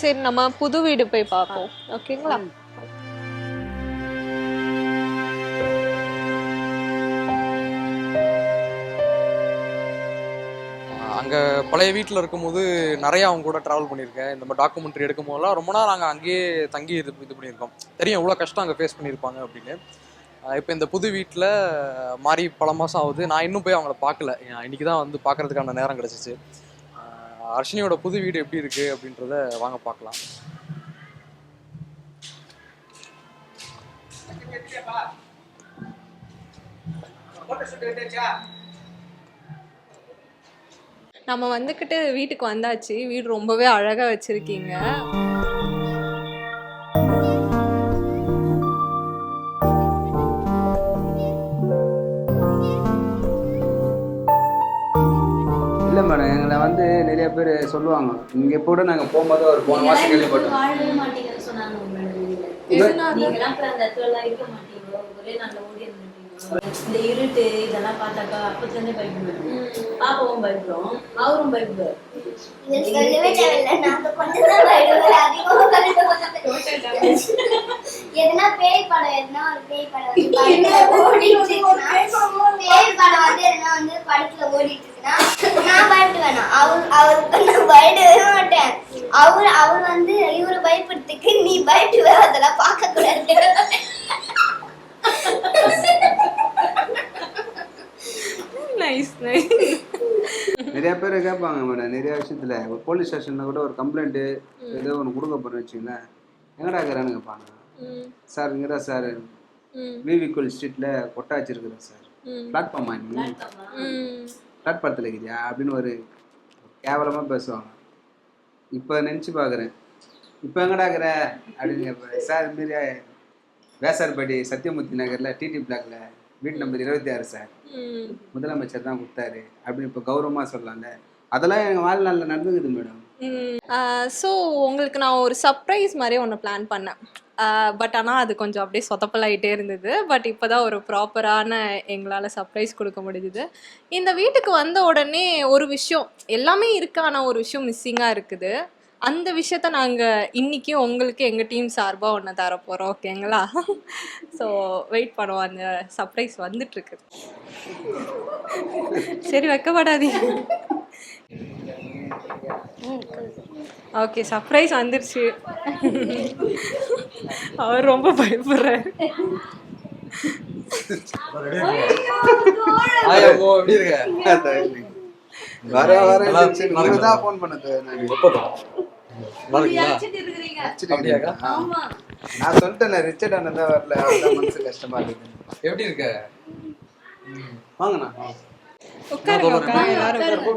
சரி நம்ம புது வீடு போய் பார்ப்போம். ஓகேங்களா? அங்கே பழைய வீட்டில் இருக்கும்போது நிறையா அவங்க கூட ட்ராவல் பண்ணியிருக்கேன். இந்த மாதிரி டாக்குமெண்ட்ரி எடுக்கும் போதெல்லாம் ரொம்ப நாள் நாங்கள் அங்கேயே தங்கி இது இது பண்ணியிருக்கோம். தெரியும் எவ்வளோ கஷ்டம் அங்கே ஃபேஸ் பண்ணியிருப்பாங்க அப்படின்னு. இப்போ இந்த புது வீட்டில் மாறி பல மாதம் ஆகுது. நான் இன்னும் போய் அவங்கள பார்க்கல. இன்னைக்கு தான் வந்து பார்க்கறதுக்கான நேரம் கிடச்சிச்சு. அர்ஷினியோட புது வீடு எப்படி இருக்கு அப்படின்றத வாங்க பார்க்கலாம். நம்ம வந்துக்கிட்டு வீட்டுக்கு வந்தாச்சு. வீடு ரொம்பவே அழகா வச்சிருக்கீங்க. மேடம் எங்களை வந்து நிறைய பேர் சொல்லுவாங்க. இங்கே கூட நாங்கள் போகும்போது ஒரு போன மாதம் கேள்விப்பட்டோம். இந்த இருட்டு இதெல்லாம் பார்த்தாக்கா அப்பத்துல இருந்தே பயப்படுவேன். பாப்பாவும் பயப்படும் அவரும் பயப்படுவார். பயப்படுவோம். பயப்படுவோம். எதுனா பேய் படம் எதுனா ஒரு பேய் படம் பேய் படம் வந்து படத்துல ஓடிட்டு இருக்குன்னா நான் பயப்படுவேன் அவர் அவருக்கு நான் பயப்படவே மாட்டேன் அவர் அவர் வந்து இவரு பயப்படுறதுக்கு நீ பயப்படுவ அதெல்லாம் பார்க்க கூடாது நைஸ் நைஸ் நிறைய பேர் கேட்பாங்க மேடம் நிறைய விஷயத்தில். ஒரு போலீஸ் ஸ்டேஷனில் கூட ஒரு கம்ப்ளைண்ட்டு ஏதோ ஒன்று கொடுக்க போகிறேன்னு வச்சுங்களேன் எங்கடா இருக்கிறான்னு கேட்பாங்க சார் இங்கே தான் சார் விவிகுல் ஸ்ட்ரீட்டில் கொட்டா வச்சிருக்கிறேன் சார். பிளாட்ஃபார்மா நீ? பிளாட்ஃபாரத்தில் இருக்கிறியா? அப்படின்னு ஒரு கேவலமாக பேசுவாங்க. இப்போ நினச்சி பார்க்குறேன் இப்போ எங்கடா இருக்கிற? அப்படின்னு கேட்பேன் சார் இதுமாரி வேசார்படி சத்தியமூர்த்தி நகரில் டிடி பிளாக்ல வீட்டு நம்பர் இருபத்தி ஆறு சார். முதலமைச்சர் தான் கொடுத்தாரு. அப்படின்னு இப்போ கௌரவமாக சொல்லலாம்ல அதெல்லாம் எங்கள் வாழ்நாளில் நடந்துக்குது மேடம். ஸோ உங்களுக்கு நான் ஒரு சர்ப்ரைஸ் மாதிரி ஒன்று பிளான் பண்ணேன். பட் ஆனால் அது கொஞ்சம் அப்படியே சொதப்பலாயிட்டே இருந்தது. பட் இப்போ தான் ஒரு ப்ராப்பரான எங்களால் சர்ப்ரைஸ் கொடுக்க முடிஞ்சுது. இந்த வீட்டுக்கு வந்த உடனே ஒரு விஷயம் எல்லாமே இருக்கான ஒரு விஷயம் மிஸ்ஸிங்காக இருக்குது. அந்த விஷயத்த நாங்கள் இன்னைக்கு உங்களுக்கு எங்கள் டீம் சார்பாக ஒன்று தர போகிறோம் ஓகேங்களா ஸோ வெயிட் பண்ணுவோம் அந்த சர்ப்ரைஸ் வந்துட்டுருக்கு. சரி வைக்கப்படாதீங்க. ஓகே சர்ப்ரைஸ் வந்துருச்சு. அவர் ரொம்ப பயப்படுறாரு. ஆயம்மோ எப்படி இருக்க? வர வர தான் ஃபோன் பண்ணது. நான் சொல்லிட்டேன் ரிச்சர்ட் அண்ணன் தான் வரல. அதான் மனசு கஷ்டமா இருக்குது. எப்படி இருக்க? வாங்கண்ணா இருக்கு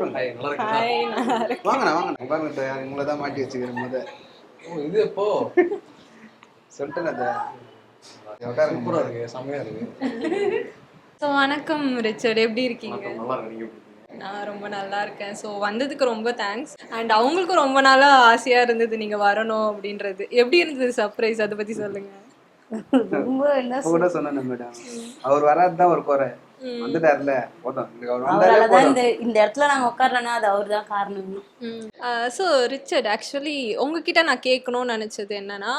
வாங்கண்ணா வாங்கண்ணா. பாருங்க உங்களை தான் மாட்டி வச்சுக்கிறேன் முத. ஓ இது எப்போ? சொல்லிட்டேன் சூப்பரா இருக்கு செம்மையா இருக்கு. வணக்கம் ரிச்சர்ட். எப்படி இருக்கீங்க. நீங்க? நான் ரொம்ப நல்லா இருக்கேன். ஸோ வந்ததுக்கு ரொம்ப தேங்க்ஸ் அண்ட் அவங்களுக்கும் ரொம்ப நாளாக ஆசையாக இருந்தது நீங்கள் வரணும் அப்படின்றது. எப்படி இருந்தது சர்ப்ரைஸ் அதை பற்றி சொல்லுங்க. ரொம்ப என்ன கூட சொன்னேன் மேடம் அவர் வராது தான் ஒரு குறை. வந்துட்டார்ல இந்த இந்த இடத்துல நாங்க உட்கார்றோன்னா அது அவர் தான் காரணம் ஸோ ரிச்சர்ட் ஆக்சுவலி உங்ககிட்ட நான் கேட்கணும்னு நினச்சது என்னன்னா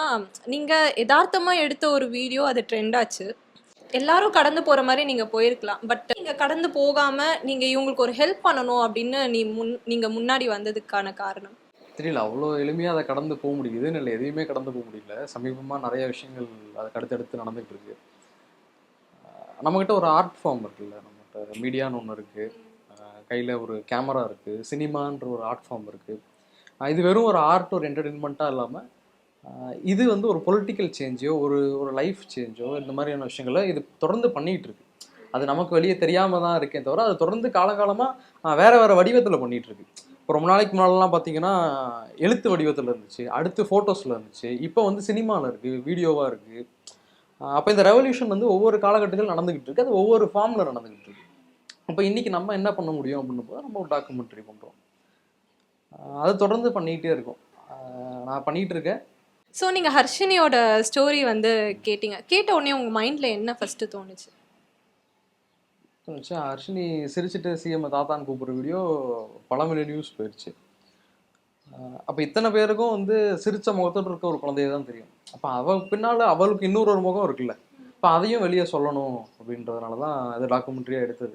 நீங்கள் யதார்த்தமாக எடுத்த ஒரு வீடியோ அது ட்ரெண்ட் ஆச்சு. எல்லாரும் கடந்து போகிற மாதிரி நீங்கள் போயிருக்கலாம். பட் நீங்கள் கடந்து போகாமல் நீங்கள் இவங்களுக்கு ஒரு ஹெல்ப் பண்ணணும் அப்படின்னு நீ முன் நீங்கள் முன்னாடி வந்ததுக்கான காரணம்? தெரியல அவ்வளோ எளிமையாக அதை கடந்து போக முடியுதுன்னு இல்லை எதையுமே கடந்து போக முடியல. சமீபமாக நிறைய விஷயங்கள் அதுக்கு அடுத்தடுத்து நடந்துகிட்டு இருக்கு. நம்மக்கிட்ட ஒரு ஆர்ட் ஃபார்ம் இருக்குல்ல. நம்மகிட்ட மீடியான்னு ஒன்று இருக்குது கையில் ஒரு கேமரா இருக்குது சினிமான்ற ஒரு ஆர்ட் ஃபார்ம் இருக்குது இது வெறும் ஒரு ஆர்ட் ஒரு என்டர்டெயின்மெண்ட்டாக இல்லாமல் இது வந்து ஒரு பொலிட்டிக்கல் சேஞ்சோ ஒரு ஒரு லைஃப் சேஞ்சோ இந்த மாதிரியான விஷயங்களை இது தொடர்ந்து பண்ணிகிட்டு இருக்கு. அது நமக்கு வெளியே தெரியாமல் தான் இருக்கே தவிர அது தொடர்ந்து காலகாலமாக வேறு வேறு வடிவத்தில் பண்ணிகிட்டு இருக்கு. இப்போ ரொம்ப நாளைக்கு முன்னாடிலாம் பார்த்தீங்கன்னா எழுத்து வடிவத்தில் இருந்துச்சு அடுத்து ஃபோட்டோஸில் இருந்துச்சு இப்போ வந்து சினிமாவில் இருக்குது வீடியோவாக இருக்குது அப்போ இந்த ரெவல்யூஷன் வந்து ஒவ்வொரு காலகட்டத்தில் நடந்துக்கிட்டு இருக்கு அது ஒவ்வொரு ஃபார்மில் நடந்துக்கிட்டு இருக்கு. அப்போ இன்றைக்கி நம்ம என்ன பண்ண முடியும் அப்படின்னும் போது நம்ம ஒரு டாக்குமெண்ட்ரி பண்ணுறோம் அது தொடர்ந்து பண்ணிக்கிட்டே இருக்கும். நான் பண்ணிகிட்டு இருக்கேன். ஸோ நீங்கள் ஹர்ஷினியோட ஸ்டோரி வந்து கேட்டீங்க. கேட்ட உடனே உங்கள் மைண்டில் என்ன ஃபஸ்ட்டு தோணுச்சு? தோணுச்சு? ஹர்ஷினி சிரிச்சிட்டு சிஎம் தாத்தான்னு கூப்பிட்ற வீடியோ பல மில்லியன் நியூஸ் போயிடுச்சு அப்போ இத்தனை பேருக்கும் வந்து சிரிச்ச முகத்தோடு இருக்க ஒரு குழந்தைய தான் தெரியும். அப்போ அவ பின்னால் அவளுக்கு இன்னொரு ஒரு முகம் இருக்குல்ல. இப்போ அதையும் வெளியே சொல்லணும் அப்படின்றதுனால தான் அது டாக்குமெண்ட்ரியாக எடுத்தது.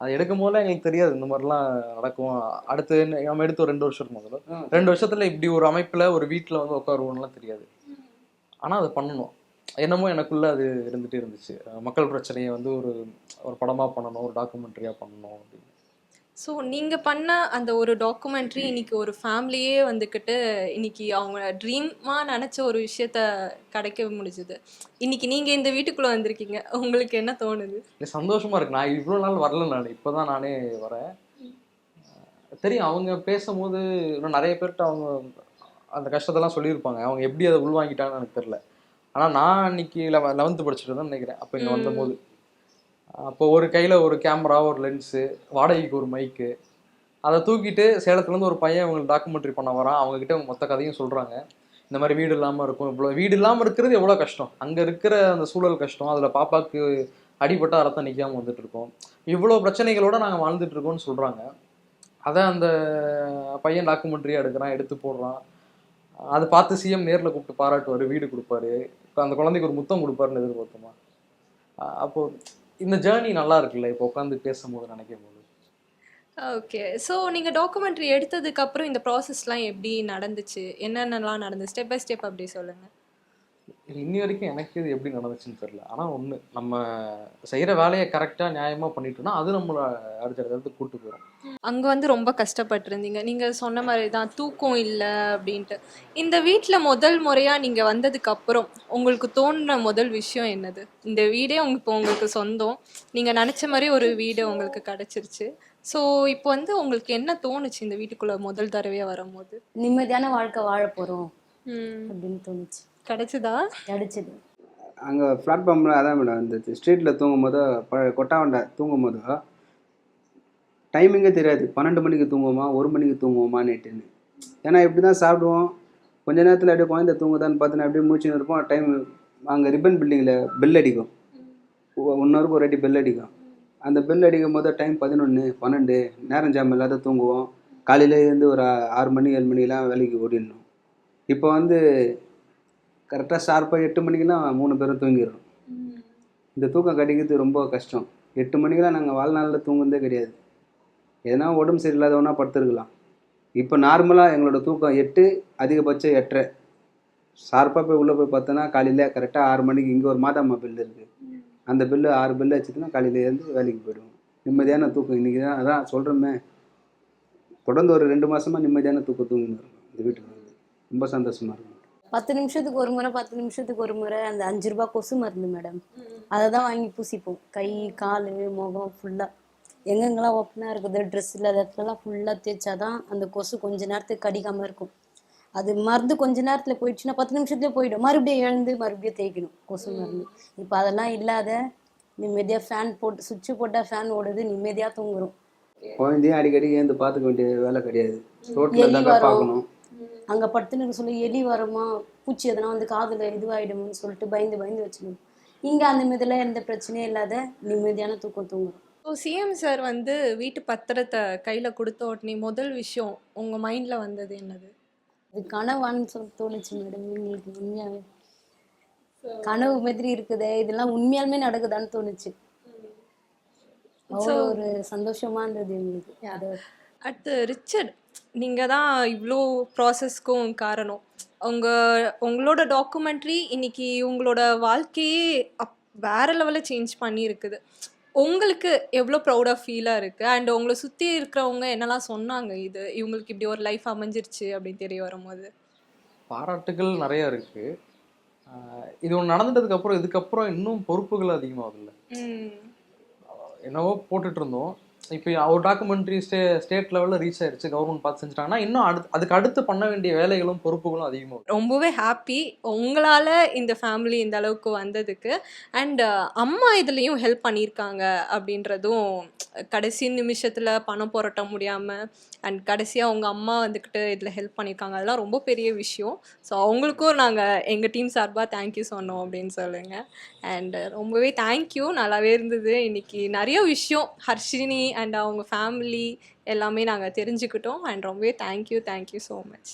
அது எடுக்கும் போதெல்லாம் எங்களுக்கு தெரியாது இந்த மாதிரிலாம் நடக்கும். அடுத்து நம்ம எடுத்து ஒரு ரெண்டு வருஷம் முதல்ல. ரெண்டு வருஷத்துல இப்படி ஒரு அமைப்பில் ஒரு வீட்டில் வந்து உட்காருவோம்லாம் தெரியாது. ஆனால் அது பண்ணணும். என்னமோ எனக்குள்ள அது இருந்துகிட்டே இருந்துச்சு. மக்கள் பிரச்சனையை வந்து ஒரு ஒரு படமாக பண்ணணும் ஒரு டாக்குமெண்ட்ரியாக பண்ணணும் அப்படின்னு. ஸோ நீங்கள் பண்ண அந்த ஒரு டாக்குமெண்ட்ரி இன்னைக்கு ஒரு ஃபேமிலியே வந்துக்கிட்டு இன்னைக்கு அவங்க ட்ரீமாக நினச்ச ஒரு விஷயத்த கிடைக்க முடிஞ்சுது. இன்னைக்கு நீங்கள் இந்த வீட்டுக்குள்ளே வந்திருக்கீங்க. உங்களுக்கு என்ன தோணுது? இல்லை சந்தோஷமா இருக்கு. நான் இவ்வளோ நாள் வரல நான். இப்போதான் நானே வரேன். தெரியும். அவங்க பேசும்போது இன்னும் நிறைய பேர்கிட்ட அவங்க அந்த கஷ்டத்தெல்லாம் சொல்லியிருப்பாங்க. அவங்க எப்படி அதை உள்வாங்கிட்டாங்கன்னு எனக்கு தெரியல. ஆனால் நான் அன்னைக்கு லெவ லெவன்த்து படிச்சுட்டு தான் நினைக்கிறேன். அப்போ இங்கே வந்தபோது. அப்போ ஒரு கையில் ஒரு கேமரா ஒரு லென்ஸு வாடகைக்கு ஒரு மைக்கு அதை தூக்கிட்டு சேலத்துலேருந்து ஒரு பையன் இவங்களுக்கு டாக்குமெண்ட்ரி பண்ண வரான். அவங்கக்கிட்ட அவங்க மொத்த கதையும் சொல்கிறாங்க இந்த மாதிரி வீடு இல்லாமல் இருக்கும். இவ்வளோ வீடு இல்லாமல் இருக்கிறது எவ்வளோ கஷ்டம்? அங்கே இருக்கிற அந்த சூழல் கஷ்டம். அதில் பாப்பாவுக்கு அடிபட்டா ரத்தம் நிற்காமல் வந்துட்டு இருக்கோம். இவ்வளோ பிரச்சனைகளோடு நாங்கள் வாழ்ந்துட்டு இருக்கோம்னு சொல்கிறாங்க அதை அந்த பையன் டாக்குமெண்ட்ரியாக எடுக்கிறான் எடுத்து போடுறான். அதை பார்த்து சிஎம் நேரில் கூப்பிட்டு பாராட்டுவார் வீடு கொடுப்பாரு. இப்போ அந்த குழந்தைக்கு ஒரு முத்தம் கொடுப்பாருன்னு எதிர்பார்த்தோமா? அப்போது இந்த ஜேர்னி நல்லா இருக்குல்ல இப்போ உட்காந்து பேசும்போது நினைக்கும் போது ஓகே ஸோ நீங்கள் டாக்குமெண்ட்ரி எடுத்ததுக்கப்புறம் இந்த ப்ராசஸ்லாம் எப்படி நடந்துச்சு? என்னென்னலாம் நடந்துச்சு? ஸ்டெப் பை ஸ்டெப் அப்படி சொல்லுங்கள் இன்னி வரைக்கும் எனக்கு இது எப்படி நடந்துச்சுன்னு தெரியல. ஆனால் ஒன்று நம்ம செய்கிற வேலையை கரெக்டாக நியாயமாக பண்ணிட்டோம்னா அது நம்மளை அடுத்த இடத்துக்கு கூட்டு போயிடும் அங்கே வந்து ரொம்ப கஷ்டப்பட்டிருந்தீங்க. நீங்கள் சொன்ன மாதிரி தான் தூக்கம் இல்லை அப்படின்ட்டு. இந்த வீட்டில் முதல் முறையாக நீங்கள் வந்ததுக்கு அப்புறம் உங்களுக்கு தோணுன முதல் விஷயம் என்னது? இந்த வீடே உங்க இப்போ உங்களுக்கு சொந்தம். நீங்கள் நினச்ச மாதிரி ஒரு வீடு உங்களுக்கு கிடச்சிருச்சு. ஸோ இப்போ வந்து உங்களுக்கு என்ன தோணுச்சு இந்த வீட்டுக்குள்ளே முதல் தடவையாக வரும்போது? நிம்மதியான வாழ்க்கை வாழ போறோம் ம். அப்படின்னு தோணுச்சு. கிடைச்சதா? கிடைச்சது. அங்கே பிளாட்ஃபார்மில் அதான் மேடம் இந்த ஸ்ட்ரீட்டில் தூங்கும் போதோ கொட்டாவண்டை தூங்கும் போதோ டைமிங்கே தெரியாது. பன்னெண்டு மணிக்கு தூங்குவோமா ஒரு மணிக்கு தூங்குவோமா நைட்டுன்னு ஏன்னா இப்படி தான் சாப்பிடுவோம்? கொஞ்ச நேரத்தில் அப்படியே குழந்தை தூங்குதான்னு பார்த்துன்னு அப்படியே மூச்சுன்னு இருப்போம். டைம் அங்கே ரிப்பன் பில்டிங்கில் பெல் அடிக்கும். ஒன்னொருக்கு ஒரு அடி பெல் அடிக்கும். அந்த பெல் அடிக்கும் போது டைம் பதினொன்று பன்னெண்டு நேரம் ஜாம் இல்லாத தூங்குவோம். காலையில இருந்து ஒரு ஆறு மணி ஏழு மணிக்கெல்லாம் வேலைக்கு ஓடிடணும். இப்போ வந்து கரெக்டாக ஷார்ப்பாக எட்டு மணிக்கெல்லாம் மூணு பேரும் தூங்கிடுறோம் இந்த தூக்கம் கிடைக்கிறது ரொம்ப கஷ்டம். எட்டு மணிக்கெல்லாம் நாங்கள் வாழ்நாளில் தூங்குனதே கிடையாது. எதனா உடம்பு சரியில்லாதவனா படுத்துருக்கலாம். இப்போ நார்மலாக எங்களோட தூக்கம் எட்டு அதிகபட்சம் எட்டரை. ஷார்ப்பாக போய் உள்ளே போய் பார்த்தோன்னா காலையில் கரெக்டாக ஆறு மணிக்கு இங்கே ஒரு மாதாம்மா பில்லு இருக்குது அந்த பில்லு ஆறு பில்லு வச்சுட்டுனா காலையில இருந்து வேலைக்கு போயிடுவோம். நிம்மதியான தூக்கம். இன்றைக்கி தான் அதான் சொல்கிறோமே தொடர்ந்து ஒரு ரெண்டு மாசமா நிம்மதியான தூக்கம் தூங்கின்னு இருக்கோம். இந்த வீட்டுக்கு வந்து. ரொம்ப சந்தோஷமா இருக்கும். பத்து நிமிஷத்துக்கு ஒரு முறை பத்து நிமிஷத்துக்கு ஒரு முறை அந்த அஞ்சு ரூபாய் கொசு மருந்து மேடம் அதை தான் வாங்கி பூசிப்போம். கை கால் முகம் ஃபுல்லாக எங்கெங்கெல்லாம் ஓப்பனாக இருக்குது ட்ரெஸ் இல்லாத இடத்துலலாம் ஃபுல்லாக தேய்ச்சாதான் அந்த கொசு கொஞ்ச நேரத்துக்கு கடிக்காமல் இருக்கும். அது மருந்து கொஞ்ச நேரத்தில் போயிடுச்சுன்னா பத்து நிமிஷத்துல போயிடும். மறுபடியும் எழுந்து மறுபடியும் தேய்க்கணும் கொசு மருந்து. இப்போ அதெல்லாம் இல்லாத நிம்மதியாக ஃபேன் போட்டு சுவிட்சு போட்டால் ஃபேன் ஓடுது நிம்மதியாக தூங்குறோம். குழந்தையும் அடிக்கடி ஏந்து பார்த்துக்க வேண்டிய வேலை கிடையாது. ரோட்டில் தான். பார்க்கணும். அங்கே படுத்துன்னு சொல்லி எலி வருமா? பூச்சி எதனா வந்து காதில் இதுவாகிடுமோன்னு சொல்லிட்டு பயந்து பயந்து வச்சுக்கணும். இங்கே அந்த மாதிரிலாம் எந்த பிரச்சனையும் இல்லாத நிம்மதியான தூக்கம் தூங்குறோம் ஸோ சிஎம் சார் வந்து வீட்டு பத்திரத்தை கையில் கொடுத்த உடனே முதல் விஷயம் உங்கள் மைண்டில் வந்தது என்னது? இது கனவான்னு சொல்லி தோணுச்சு மேடம் எங்களுக்கு உண்மையாவே. கனவு மாதிரி இருக்குதே இதெல்லாம் உண்மையாலுமே நடக்குதான்னு தோணுச்சு. அவ்வளோ ஒரு சந்தோஷமா இருந்தது எங்களுக்கு. அது அடுத்து ரிச்சர்ட். நீங்கள் தான் இவ்வளோ ப்ராசஸ்க்கும் காரணம். உங்கள் உங்களோட டாக்குமெண்ட்ரி இன்னைக்கு உங்களோட வாழ்க்கையே அப் வேற லெவலில் சேஞ்ச் பண்ணியிருக்குது. உங்களுக்கு எவ்வளோ ப்ரௌடாக ஃபீலாக இருக்குது அண்ட் உங்களை சுற்றி இருக்கிறவங்க என்னெல்லாம் சொன்னாங்க இது? இவங்களுக்கு இப்படி ஒரு லைஃப் அமைஞ்சிருச்சு அப்படின்னு தெரிய வரும்போது. பாராட்டுகள் நிறைய இருக்கு. ஆஹ் இது ஒன்று நடந்துட்டதுக்கு அப்புறம் இதுக்கப்புறம் இன்னும் பொறுப்புகள் அதிகமாகுதுல்ல. என்னவோ போட்டுட்டு இருந்தோம். இப்போ ஒரு டாக்குமெண்ட்ரி ஸ்டே ஸ்டேட் லெவலில் ரீச் ஆயிடுச்சு கவர்மெண்ட் பார்த்து செஞ்சுட்டாங்கன்னா இன்னும் அடுத்து அதுக்கு அடுத்து பண்ண வேண்டிய வேலைகளும் பொறுப்புகளும் அதிகமாக ரொம்பவே ஹாப்பி உங்களால் இந்த ஃபேமிலி இந்த அளவுக்கு வந்ததுக்கு. அண்ட் அம்மா இதுலேயும் ஹெல்ப் பண்ணியிருக்காங்க அப்படின்றதும் கடைசி நிமிஷத்தில் பணம் புரட்ட முடியாமல் அண்ட் கடைசியாக அவங்க அம்மா வந்துக்கிட்டு இதில் ஹெல்ப் பண்ணியிருக்காங்க. அதெல்லாம் ரொம்ப பெரிய விஷயம். ஸோ அவங்களுக்கும் நாங்கள் எங்கள் டீம் சார்பாக தேங்க்யூ சொன்னோம் அப்படின்னு சொல்லுங்கள் அண்ட் ரொம்பவே தேங்க்யூ நல்லாவே இருந்தது. இன்னைக்கு நிறைய விஷயம். ஹர்ஷினி அண்ட் அவங்க ஃபேமிலி எல்லாமே நாங்கள் தெரிஞ்சுக்கிட்டோம். அண்ட் ரொம்பவே தேங்க்யூ தேங்க்யூ ஸோ மச்